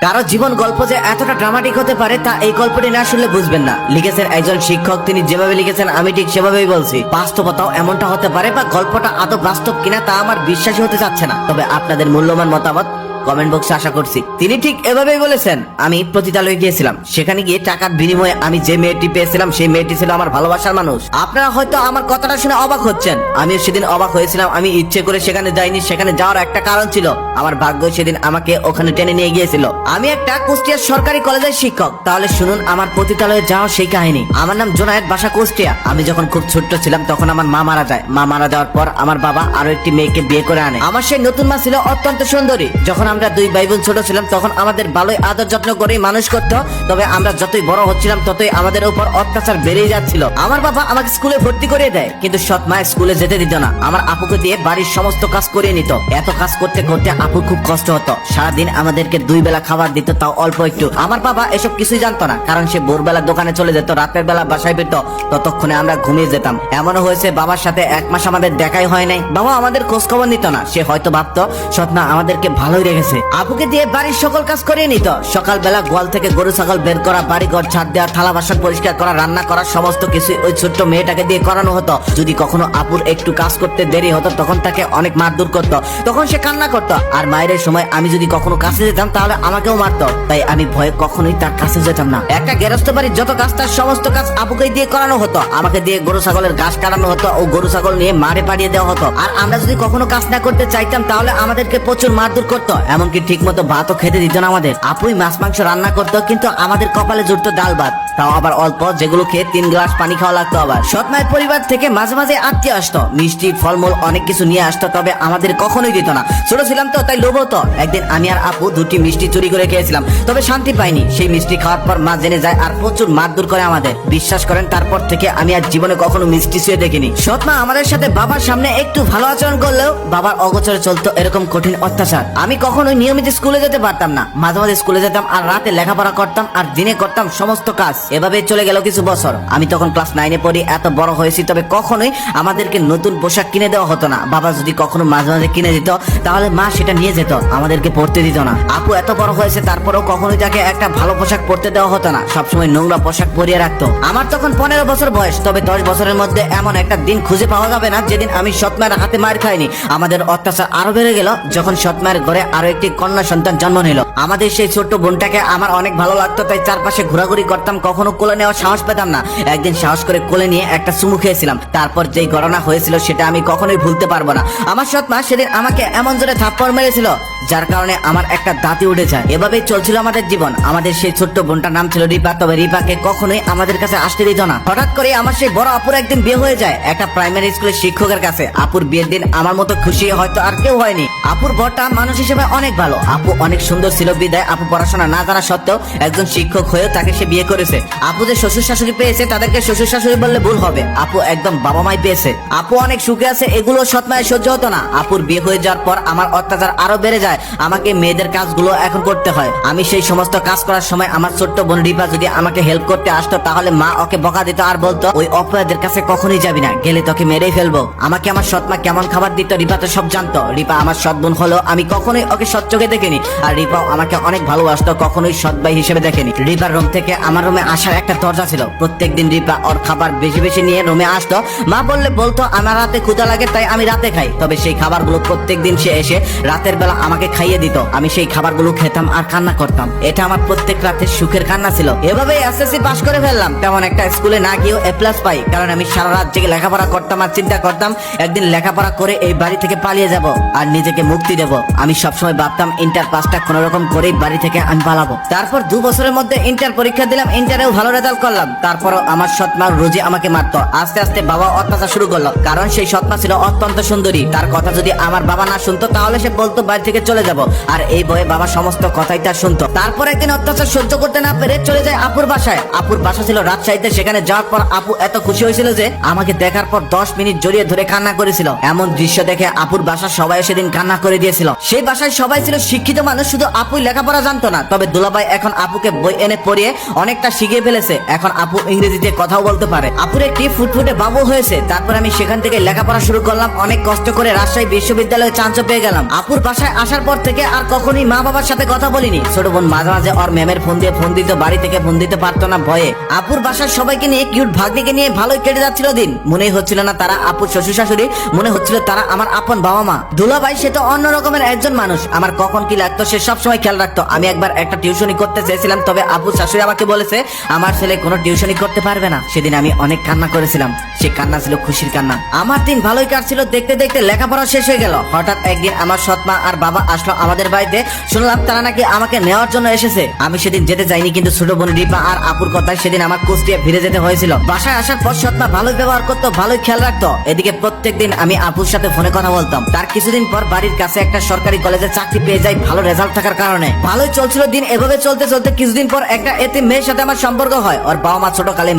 কারও জীবন গল্প যে এতটা ড্রামাটিক হতে পারে তা এই গল্পটি না শুনলে বুঝবেন না। লিখেছেন একজন শিক্ষক, তিনি যেভাবে লিখেছেন, আমি ঠিক সেভাবেই বলছি। বাস্তবতাও এমনটা হতে পারে বা গল্পটা আদৌ বাস্তব কিনা তা আমার বিশ্বাসই হতে চাচ্ছে না। তবে আপনাদের মূল্যবান মতামত কমেন্ট বক্সে আশা করছি। তিনি ঠিক এভাবেই বলেছেন, আমি প্রতিতালয়ে গিয়েছিলাম। সেখানে গিয়ে টাকার বিনিময়ে আমি যে মেয়েটি পেয়েছিলাম, সেই মেয়েটি ছিল আমার ভালোবাসার মানুষ। আপনারা হয়তো আমার কথাটা শুনে অবাক হচ্ছেন। আমি সেদিন অবাক হয়েছিলাম, আমি ইচ্ছে করে সেখানে যাইনি, সেখানে যাওয়ার একটা কারণ ছিল। আমার ভাগ্য সেদিন আমাকে ওখানে টেনে নিয়ে গিয়েছিল। আমি একটা কুষ্টিয়ার সরকারি কলেজের শিক্ষক। তাহলে শুনুন, আমার পতিতালয়ে যাওয়া সেই কাহিনী। আমার নাম জোনায়েত বাসা কুষ্টিয়া। আমি যখন খুব ছোট্ট ছিলাম, তখন আমার মা মারা যায়। মা মারা যাওয়ার পর আমার বাবা আরও একটি মেয়েকে বিয়ে করে আনে। আমার সেই নতুন মা ছিল অত্যন্ত সুন্দরী। যখন আমরা দুই ভাই বোন ছোট ছিলাম, তখন আমাদের ভালোই আদর যত্ন করে মানুষ করতো। তবে আমরা যতই বড় হচ্ছিলাম, ততই আমাদের উপর অত্যাচার বেড়েই যাচ্ছিল। আমার বাবা আমাকে স্কুলে ভর্তি করে দেয়, কিন্তু সৎ মায়ের স্কুলে যেতে দিত না। আমার আপুকে দিয়ে বাড়ির সমস্ত কাজ করিয়ে নিত। এত কাজ করতে করতে আপুর খুব কষ্ট হতো। সারাদিন আমাদেরকে দুই বেলা খাবার দিত, তাও অল্প একটু। আমার বাবা এসব কিছুই জানতো না, কারণ সে ভোরবেলা দোকানে চলে যেত, রাতের বেলা বাসায় ফিরত, ততক্ষণে আমরা ঘুমিয়ে যেতাম। এমনও হয়েছে, বাবার সাথে এক মাস আমাদের দেখাই হয় নাই। বাবা আমাদের খোঁজ খবর নিত না, সে হয়তো ভাবতো, সৎ মা আমাদেরকে ভালোই রেখেছে আপুকে দিয়ে বাড়ির সকল কাজ করিয়ে নিত। সকালবেলা গোয়াল থেকে গরু, ছাগল বের করা বাড়ি ঘর ছাদ দেওয়া, থালা বাসন পরিষ্কার করা, রান্না করা, সমস্ত কিছু ওই ছোট্ট মেয়েটাকে দিয়ে করানো হতো। যদি কখনো আপুর একটু কাজ করতে দেরি হতো, তখন তাকে অনেক মারধর করতো। তখন সে কান্না করতো। আর মায়ের সময় আমি যদি কখনো কাছে যেতাম, তাহলে আমাকেও মারতো। তাই আমি ভয়ে কখনোই তার কাছে যেতাম না। একটা গেরস্ত বাড়ির যত কাজ, তার সমস্ত কাজ আপুকে দিয়ে করানো হতো। আমাকে দিয়ে গরু, ছাগলের ঘাস কাটানো হতো ও গরু, ছাগল নিয়ে মারে পাঠিয়ে দেওয়া হতো। আর আমরা যদি কখনো কাজ না করতে চাইতাম, তাহলে আমাদেরকে প্রচুর মারধর করতো। এমনকি ঠিক মতো ভাতও খেতে দিত না আমাদের। আপুই মাছ, মাংস রান্না করতো, কিন্তু আমাদের কপালে জুটতো ডাল ভাত। তাও আবার অল্প, যেগুলো খেয়ে তিন গ্লাস পানি খাওয়া লাগতো আবার। সৎ মায়ের পরিবার থেকে মাঝে মাঝে আত্মীয় আসতো। মিষ্টি, ফলমূল, অনেক কিছু নিয়ে আসতো, তবে আমাদের কখনোই দিত না। ছোট ছিলাম তো, তাই লোভ হতো। একদিন আমি আর আপু দুটি মিষ্টি চুরি করে খেয়েছিলাম, তবে শান্তি পাইনি। সেই মিষ্টি খাওয়ার পর মা জেনে যায়, আর প্রচুর মারধর করে আমাদের। বিশ্বাস করেন, তারপর থেকে আমি আর জীবনে কখনো মিষ্টি ছুঁয়ে দেখিনি। সৎ মা আমাদের সাথে বাবার সামনে একটু ভালো আচরণ করলেও বাবার অগোচরে চলতো এরকম কঠিন অত্যাচার। আমি কখনোই নিয়মিত স্কুলে যেতে পারতাম না। মাঝে মাঝে স্কুলে যেতাম আর রাতে লেখাপড়া করতাম আর দিনে করতাম সমস্ত কাজ। এভাবে চলে গেল কিছু বছর। আমি তখন ক্লাস নাইনে পড়ি, এত বড় হয়েছি, তবে কখনোই আমাদেরকে নতুন পোশাক কিনে দেওয়া হতো না। বাবা যদি কখনো মাঝে মাঝে কিনে দিত, তাহলে মা সেটা নিয়ে যেত, আমাদেরকে পড়তে দিত না। আপু এত বড় হয়েছে, তারপরেও কখনোই তাকে একটা ভালো পোশাক পরতে দেওয়া হতো না। সবসময় নোংরা পোশাক পরিয়ে রাখতো। আমার তখন পনেরো বছর বয়স, তবে দশ বছরের মধ্যে এমন একটা দিন খুঁজে পাওয়া যাবে না, যেদিন আমি সৎমায়ের হাতে মার খাইনি। আমাদের অত্যাচার আরও বেড়ে গেল, যখন সৎমায়ের ঘরে আরও একটি কন্যা সন্তান জন্ম নিল। আমাদের সেই ছোট্ট বোনটাকে আমার অনেক ভালো লাগতো, তাই চারপাশে ঘোরাঘুরি করতাম, কখনো কোলে নেওয়ার সাহস পেতাম না। একদিন সাহস করে কোলে নিয়ে একটা চুমু খেয়েছিলাম। তারপর যেই ঘটনা হয়েছিল সেটা আমি কখনোই ভুলতে পারব না। আমার সৎমা সেদিন আমাকে এমন জোরে থাপ্পড় মেরেছিল, যার কারণে আমার একটা দাঁতি উঠে যায়। এভাবেই চলছিল আমাদের জীবন। আমাদের সেই ছোট্ট বোনটার নাম ছিল রিপা, তবে রিপাকে কখনোই আমাদের কাছে আসতে দিত না। হঠাৎ করে আমার সেই বড় আপুর একদিন বিয়ে হয়ে যায়, একটা প্রাইমারি স্কুলের শিক্ষকের কাছে। আপুর বিয়ের দিন আমার মতো খুশি হয়তো আর কেউ হয়নি। আপুর বরটা মানুষ হিসেবে অনেক ভালো। আপু অনেক সুন্দর ছিল, বিদায়। আপু পড়াশোনা না জানা সত্ত্বেও একজন শিক্ষক হয়েও তাকে সে বিয়ে করেছে। আপু যে শ্বশুর শাশুড়ি পেয়েছে, তাদেরকে শ্বশুর শাশুড়ি বললে ভুল হবে। আপু একদম বাবা মাই পেয়েছে। আপু অনেক সুখে আছে, এগুলো সৎমায় সহ্য হতো না। আপুর বিয়ে হয়ে যাওয়ার পর আমার অত্যাচার আরও বেড়ে যায়। আমাকে মেয়েদের কাজগুলো এখন করতে হয়। আমি সেই সমস্ত কাজ করার সময় আমার ছোট্ট বোন রিপা যদি আমাকে হেল্প করতে আসতো, তাহলে মা ওকে বকা দিত আর বলতো, ওই অপরাধের কাছে কখনোই যাবি না, গেলে তোকে মেরেই ফেলব। আমাকে আমার সৎমা কেমন খাবার দিত, রিপা তো সব জানতো। রিপা আমার সৎ বোন হলো আমি কখনোই ওকে সৎ চোখে দেখিনি। আর রিপাও আমাকে অনেক ভালোবাসতো, কখনোই সৎ ভাই হিসেবে দেখেনি। রিপার রুম থেকে আমার রুমে আসার একটা দরজা ছিল। প্রত্যেকদিন রিপা ওর খাবার বেশি বেশি নিয়ে রুমে আসতো। মা বললে, বলতো, আমার রাতে ক্ষুধা লাগে, তাই আমি রাতে খাই। তবে সেই খাবারগুলো প্রত্যেকদিন সে এসে রাতের বেলা আমাকে খাইয়ে দিত। আমি সেই খাবারগুলো খেতাম আর কান্না করতাম। এটা আমার প্রত্যেক রাতে সুখের কান্না ছিল। এভাবে এসএসসি পাশ করে ফেললাম। তেমন একটা স্কুলে না গিয়েও এ প্লাস পাই, কারণ আমি সারা রাত জেগে লেখাপড়া করতাম আর চিন্তা করতাম, একদিন লেখাপড়া করে এই বাড়ি থেকে পালিয়ে যাব আর নিজেকে মুক্তি দেব। আমি সবসময় ভাবতাম ইন্টার পাসটা কোন রকম করেই বাড়ি থেকে আমি পালাবো। তারপর দু বছরের মধ্যে ইন্টার পরীক্ষা দিলাম ইন্টারেও ভালো রেজাল্ট করলাম। তারপরও আমার সৎমা রোজই আমাকে মারতো। আস্তে আস্তে বাবা অত্যাচার শুরু করল, কারণ সেই সৎমা ছিল অত্যন্ত সুন্দরী। তার কথা যদি আমার বাবা না শুনতো, তাহলে সে বলতো বাড়ি থেকে চলে যাব। আর এই বয়ে বাবা সমস্ত কথাই তার শুনতো। তারপর একদিন অত্যাচার সহ্য করতে না পেরে চলে যায় আপুর বাসায়। আপুর বাসা ছিল রাজশাহীতে, সেখানে যাওয়ার পর আপু এত খুশি হয়েছিল যে আমাকে দেখার পর দশ মিনিট জড়িয়ে ধরে কান্না করেছিল। এমন দৃশ্য দেখে আপুর বাসা সবাই সেদিন কান্না করে দিয়েছিল। সেই বাসায় সবাই ছিল শিক্ষিত মানুষ, শুধু আপুই লেখাপড়া জানতো না। তবে দুলাভাই এখন আপুকে বই এনে পড়িয়ে অনেকটা শিখিয়ে ফেলেছে। এখন আপু ইংরেজিতে কথাও বলতে পারে। আপুর একটি ফুটফুটে বাবু হয়েছে। তারপর আমি সেখান থেকে লেখাপড়া শুরু করলাম। অনেক কষ্ট করে রাজশাহী বিশ্ববিদ্যালয়ে চান্স পেয়ে গেলাম। আপুর বাসায় আসার পর থেকে আর কখনোই মা বাবার সাথে কথা বলিনি। ছোট বোন মাঝে মাঝে ওর ম্যামের ফোন দিয়ে ফোন দিত, বাড়ি থেকে ফোন দিতে পারতো না ভয়ে। আপুর বাসার সবাইকে নিয়ে কিউট ভাগ্নিকে নিয়ে ভালোই কেটে যাচ্ছিল দিন। মনে হচ্ছিল না তারা আপুর শ্বশুর শাশুড়ি মনে হচ্ছিল তারা আমার আপন বাবা মা দুলাভাই সে তো অন্য রকমের একজন মানুষ। আমার কখন কি লাগতো সে সবসময় খেয়াল রাখতো। আমি একবার একটা টিউশনি করতে চেয়েছিলাম, তবে আপুর শাশুড়ি আমাকে বলেছে, আমার ছেলে কোনো টিউশনি করতে পারবে না। সেদিন আমি অনেক কান্না করেছিলাম। সে কান্না ছিল খুশির কান্না। আমার দিন ভালোই কাটছিল, দেখতে দেখতে লেখাপড়া শেষ হয়ে গেল। হঠাৎ একদিন আমার সৎমা আর বাবা আসলো আমাদের বাড়িতে। শুনলাম তারা নাকি আমাকে নেওয়ার জন্য এসেছে। আমি সেদিন যেতে যাইনি কিন্তু ছোট বোন রিপা আর আপুর কথায় সেদিন আমার কুষ্টিয়া ফিরে যেতে হয়েছিল। বাসায় আসার পর সৎমা ভালোই ব্যবহার করতো, ভালোই খেয়াল রাখতো। এদিকে প্রত্যেকদিন আমি আপুর সাথে ফোনে কথা বলতাম। তার কিছুদিন পর বাড়ির কাছে একটা সরকারি কলেজে চাকরি পেয়ে যাই, ভালো রেজাল্ট থাকার কারণে। ভালোই চলছিল দিন, এভাবে চলতে চলতে কিছুদিন পর একটা এতে মেয়ের সাথে আমার সম্পর্ক হয়। ওর বাবা মা ছোট কালে